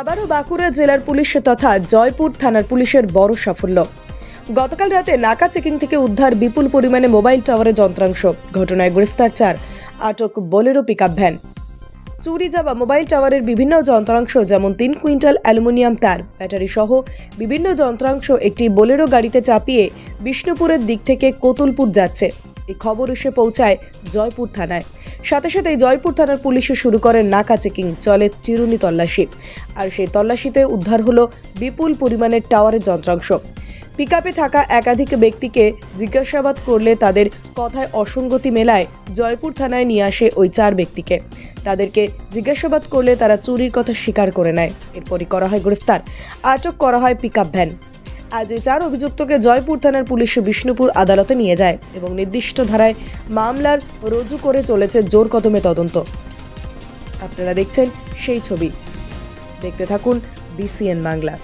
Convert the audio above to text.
আবারও বাঁকুড়া জেলার পুলিশ তথা জয়পুর থানার পুলিশের বড় সাফল্য। গতকাল রাতে নাকা চেকিং থেকে উদ্ধার বিপুল পরিমাণে মোবাইল টাওয়ারের যন্ত্রাংশ। ঘটনায় গ্রেফতার চার আটক বোলেরো পিকআপ ভ্যান। চুরি যাওয়া মোবাইল টাওয়ারের বিভিন্ন যন্ত্রাংশ যেমন তিন কুইন্টাল অ্যালুমিনিয়াম তার, ব্যাটারি সহ বিভিন্ন যন্ত্রাংশ একটি বোলেরো গাড়িতে চাপিয়ে বিষ্ণুপুরের দিক থেকে কোতুলপুর যাচ্ছে। এই খবর এসে পৌঁছায় জয়পুর থানায়। সাথে সাথে জয়পুর থানার পুলিশে শুরু করে নাকা চেকিং, চলে চিরুনি তল্লাশি। আর সেই তল্লাশিতে উদ্ধার হলো বিপুল পরিমাণের টাওয়ারের যন্ত্রাংশ। পিকআপে থাকা একাধিক ব্যক্তিকে জিজ্ঞাসাবাদ করলে তাদের কথায় অসঙ্গতি মেলায় জয়পুর থানায় নিয়ে আসে ওই চার ব্যক্তিকে। তাদেরকে জিজ্ঞাসাবাদ করলে তারা চুরির কথা স্বীকার করে নেয়। এরপরই করা হয় গ্রেফতার। আটক করা হয় পিকআপ ভ্যান। আজ ওই চার অভিযুক্তকে জয়পুর থানার পুলিশ বিষ্ণুপুর আদালতে নিয়ে যায় এবং নির্দিষ্ট ধারায় মামলার রুজু করে চলেছে জোর কদমে তদন্ত। আপনারা দেখছেন সেই ছবি। দেখতে থাকুন বিসিএন বাংলা।